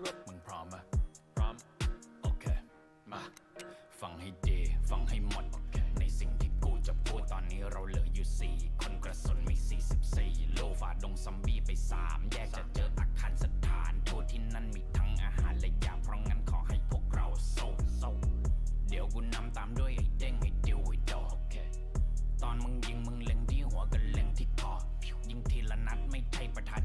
รถมึงพร้อมปะพร้อม โอเค มา ฟังให้ดี ฟังให้หมด ในสิ่งที่กูจะพูดตอนนี้เราเหลืออยู่สี่คนกระสุนมี 44 โลฟาดงซัมบี้ไป 3 แยกจะเจออาคารสถานทูตที่นั่นมีทั้งอาหารและยาเพราะงั้นขอให้พวกเราโซ่โซ่เดี๋ยวกูนำตามด้วยไอ้เด้งไอ้ดิวไอ้ดอตอนมึงยิงมึงเล็งที่หัวกันเล็งที่คอยิงทีละนัดไม่ใช่ประธาน